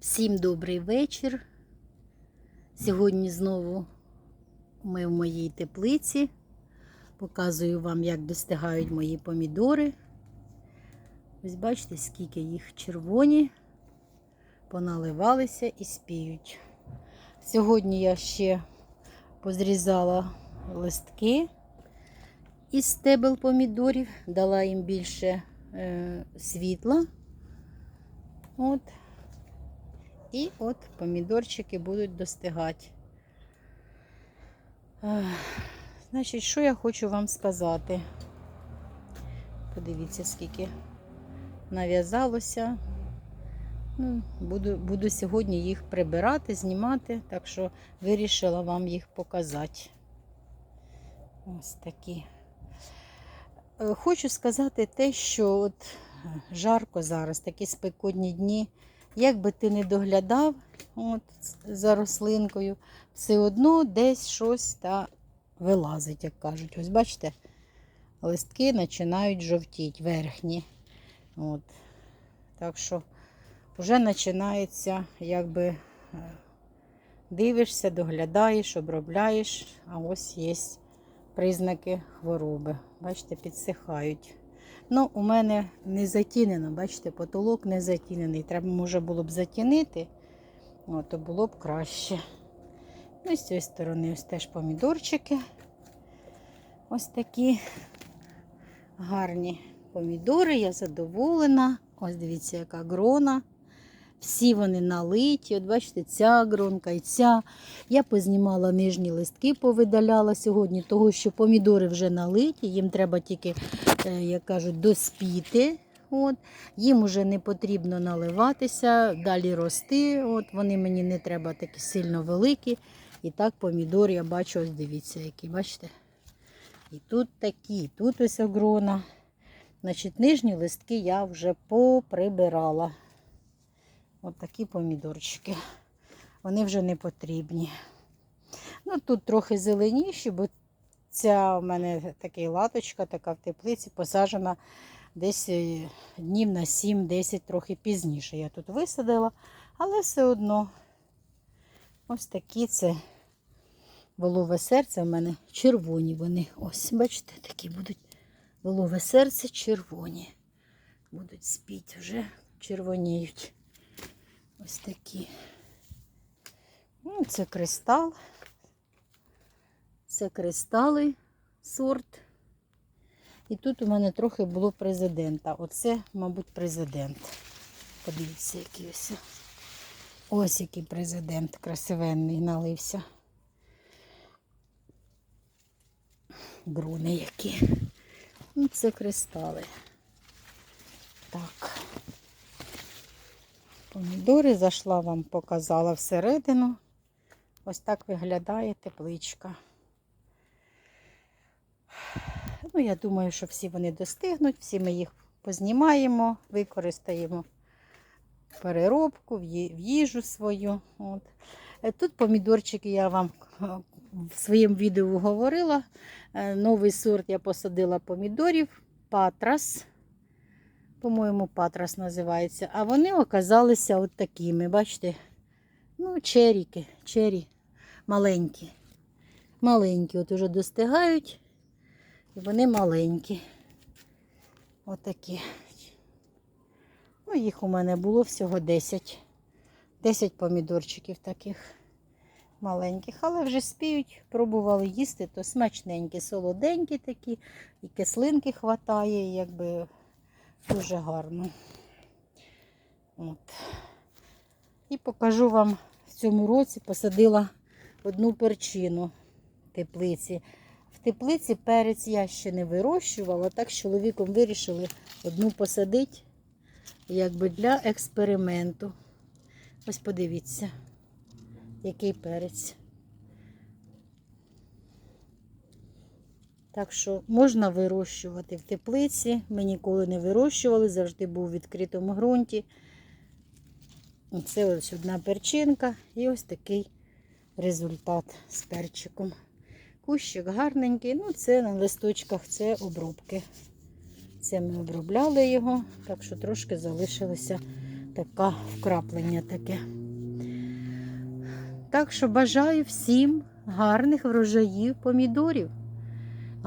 Всім добрий вечір. Сьогодні знову ми в моїй теплиці. Показую вам, як достигають мої помідори. Ось бачите, скільки їх червоні, поналивалися і спіють. Сьогодні я ще позрізала листки із стебел помідорів, дала їм більше е, світла. От. І от помідорчики будуть достигати. Значить, що я хочу вам сказати? Подивіться, скільки нав'язалося. Ну, буду, буду сьогодні їх прибирати, знімати, так що вирішила вам їх показати. Ось такі. Е, Хочу сказати те, що от жарко зараз, такі спекотні дні. Як би ти не доглядав от, за рослинкою, все одно десь щось та вилазить, як кажуть. Ось бачите, листки починають жовтіти верхні. От. Так що вже починається, якби е, дивишся, доглядаєш, обробляєш, а ось є признаки хвороби. Бачите, підсихають. Ну, у мене не затінено, бачите, потолок не затінений. Треба, може, було б затінити, О, то було б краще. Ну, з цієї сторони ось теж помідорчики. Ось такі гарні помідори. Я задоволена. Ось дивіться, яка грона. Всі вони налиті. От бачите, ця гронка і ця. Я познімала нижні листки, повидаляла сьогодні, того що помідори вже налиті, їм треба тільки, е, як кажуть, доспіти. От. Їм вже не потрібно наливатися, далі рости. От. Вони мені не треба такі сильно великі. І так помідор я бачу, ось дивіться, які, бачите? І тут такі, тут ось огрона. Значить, нижні листки я вже поприбирала. Ось такі помідорчики. Вони вже не потрібні. Ну, тут трохи зеленіші, бо ця в мене така латочка, така в теплиці, посаджена десь е, днів на 7-10, трохи пізніше. Я тут висадила, але все одно ось такі це волове серце в мене червоні вони. Ось, бачите, такі будуть волове серце червоні. Будуть спіти вже червоніють. Ось такі. Ну, Це кристал. Це кристали сорт. І тут у мене трохи було президента. Оце, мабуть, президент. Подивіться, який ось. Ось який президент красивенний налився. Груни які. Ну, це кристали. Помідори зайшла вам, показала всередину. Ось так виглядає тепличка. Ну, я думаю, що всі вони достигнуть, всі ми їх познімаємо, використаємо переробку, в їжу свою. От. Е, Тут помідорчики я вам е, в своєму відео говорила. Е, Новий сорт я посадила помідорів, патрас. По-моєму, патрас називається. А вони оказалися от такими, бачите? Ну, черіки, чері маленькі. Маленькі, от уже достигають. І вони маленькі. Отакі. Ну, їх у мене було всього 10. 10 помідорчиків таких маленьких. Але вже спіють, пробували їсти, то смачненькі, солоденькі такі, і кислинки хватає, якби дуже гарно. От. І покажу вам в цьому році посадила одну перчину в теплиці. В теплиці перець я ще не вирощувала, так з чоловіком вирішили одну посадити, якби для експерименту. Ось подивіться, який перець. Так що можна вирощувати в теплиці. Ми ніколи не вирощували, завжди був у відкритому ґрунті. Це ось одна перчинка і ось такий результат з перчиком. Кущик гарненький, ну це на листочках це обробки. Це ми обробляли його, так що трошки залишилося така вкраплення таке. Так що бажаю всім гарних врожаїв помідорів.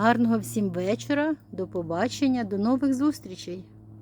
Гарного всім вечора, до побачення, до нових зустрічей!